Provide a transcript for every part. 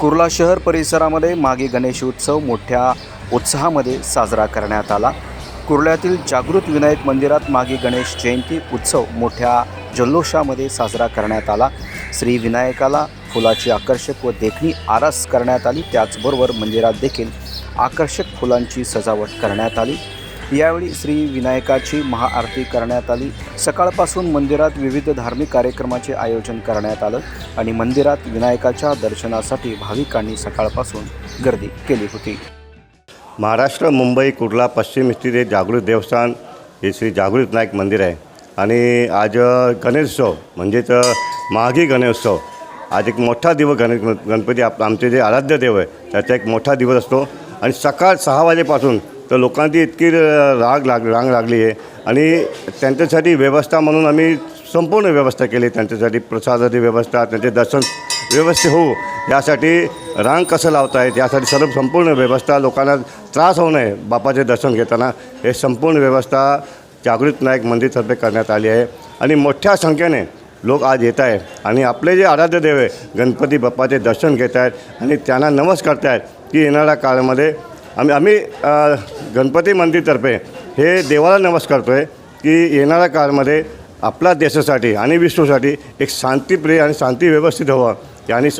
कुर्ला शहर परिसरामध्ये मागे गणेश उत्सव मोठ्या उत्साहामध्ये साजरा करण्यात आला. कुर्ल्यातील जागृत विनायक मंदिरात मागे गणेश जयंती उत्सव मोठ्या जल्लोषामध्ये साजरा करण्यात आला. श्री विनायकाला फुलाची आकर्षक व देखणी आरास करण्यात आली. त्याचबरोबर मंदिरात देखील आकर्षक फुलांची सजावट करण्यात आली. यावेळी श्री विनायकाची महाआरती करण्यात आली. सकाळपासून मंदिरात विविध धार्मिक कार्यक्रमाचे आयोजन करण्यात आलं आणि मंदिरात विनायकाच्या दर्शनासाठी भाविकांनी सकाळपासून गर्दी केली होती. महाराष्ट्र मुंबई कुर्ला पश्चिम स्थित हे जागृत देवस्थान हे श्री जागृत नायक मंदिर आहे. आणि आज गणेशोत्सव म्हणजेच माघी गणेशोत्सव. आज एक मोठा दिवस गणेश गणपती आप आमचे जे आराध्य देव आहे त्याचा एक मोठा दिवस असतो. आणि सकाळ सहा वाजेपासून तर लोकांची इतकी राग लाग रांग लागली आहे. आणि त्यांच्यासाठी व्यवस्था म्हणून आम्ही संपूर्ण व्यवस्था केली त्यांच्यासाठी प्रसादाची व्यवस्था त्यांचे दर्शन व्यवस्थित होऊ. यासाठी रांग कसं लावतायत यासाठी सर्व संपूर्ण व्यवस्था लोकांना त्रास होऊ नये. बापाचे दर्शन घेताना हे संपूर्ण व्यवस्था जागृत नायक मंदिरतर्फे करण्यात आली आहे. आणि मोठ्या संख्येने लोक आज येत आहे आणि आपले जे आराध्य देव आहे गणपती बाप्पाचे दर्शन घेत आहेत. आणि त्यांना नमस आहेत की येणाऱ्या काळामध्ये आम्ही आम्ही गणपती मंदिरतर्फे हे देवाला नमस करतो आहे की येणाऱ्या काळामध्ये आपल्या देशासाठी आणि विश्वासाठी एक शांतीप्रिय आणि शांती व्यवस्थित हवं. आणि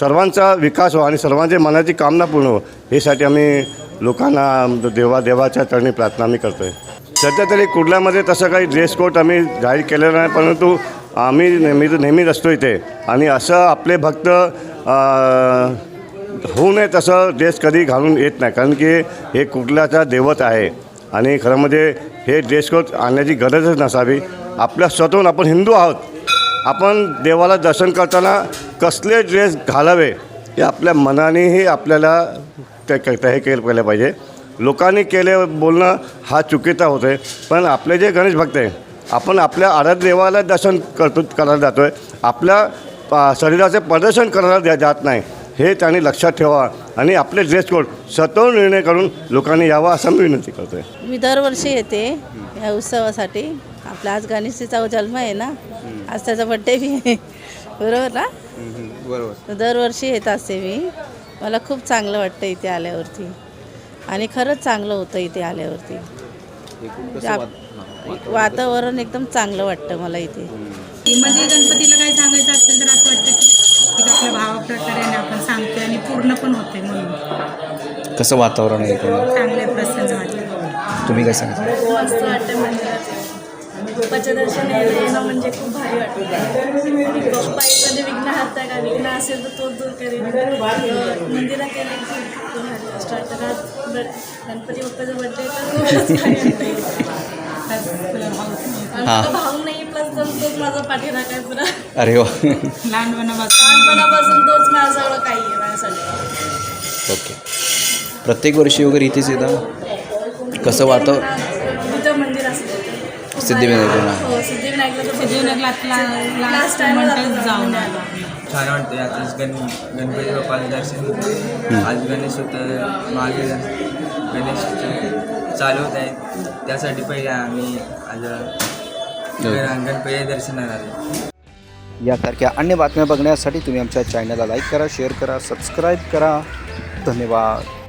सर्वांचा विकास व्हावा आणि सर्वांच्या मनाची कामना पूर्ण हो यासाठी आम्ही लोकांना देवा देवाच्या चरणी प्रार्थना आम्ही करतो आहे सध्या तरी कुर्ल्यामध्ये तसं काही ड्रेस कोड आम्ही जाहीर केलेला नाही परंतु आम्ही नेहमी नेहमीच असतो इथे. आणि असं आपले भक्त होऊ नये तसं ड्रेस कधी घालून येत नाही कारण की हे कुठल्याचा देवत आहे. आणि खरं म्हणजे हे ड्रेस कोड आणण्याची गरजच नसावी. आपल्या स्वतःहून आपण हिंदू आहोत. आपण देवाला दर्शन करताना कसले ड्रेस घालावे हे आपल्या मनानेही आपल्याला ते क- हे केलं केलं पाहिजे. लोकांनी केले बोलणं हा चुकीचा होतो आहे पण आपले जे गणेश भक्त आहे आपण आपल्या आराध्य देवाला दर्शन करतो करायला जातो आहे आपल्या शरीराचे प्रदर्शन करायला जात नाही. हे त्यांनी लक्षात ठेवा आणि आपले ड्रेस कोड स्वतःहून निर्णय करून लोकांनी यावा असं मी विनंती करतो आहे मी दरवर्षी येते या उत्सवासाठी. आपला आज गणेशजीचा जन्म आहे ना? आज त्याचा बड्डे बी आहे. बरोबर ना? बरोबर. दरवर्षी येत असते मी. मला खूप चांगलं वाटतं इथे आल्यावरती. आणि खरंच चांगलं होतं इथे आल्यावरती. आप- वातावरण. एकदम चांगलं वाटतं मला इथे. म्हणजे गणपतीला काही सांगायचं असेल तर असं वाटतं की एक आपल्या भावाप्रकारे आपण सांगतोय आणि पूर्ण पण होते म्हणून. कसं वातावरण आहे चांगले प्रसन्न वाटतं. तुम्ही काय सांगितलं मस्त वाटतं मंदिरात पप्पाच्या दर्शन यायला येणं म्हणजे खूप भारी वाटतं. एखादे विघ्न हात का विघ्न असेल तर तोच दूर करेल मंदिरात येणे ब- गणपती बाप्पाचा बड्डे तर भाऊ. नाही प्लस तोच माझा पाठीराखा आहे पुरा अरे वा. लहानपणापासून. लहानपणापासून तोच माझं काही आहे माझ्यासाठी ओके. प्रत्येक वर्षी वगैरे इथेच येतं? कसं वातावरण तिथं मंदिर असतं. सिद्धिविनायकला. हो सिद्धिविनायकला तर सिद्धिविनायकला लास्ट टाइम जाऊन आलो. छान वाटते आज गण गणपती बाप्पाचं दर्शन घेतो आज गणेश होतं मागे गणेश चालू होत आहे त्यासाठी पहिले आम्ही आज गण- गणपती दर्शनाला आलो यासारख्या अन्य बातम्या बघण्यासाठी तुम्ही आमच्या चॅनलला लाईक करा शेअर करा सबस्क्राईब करा. धन्यवाद.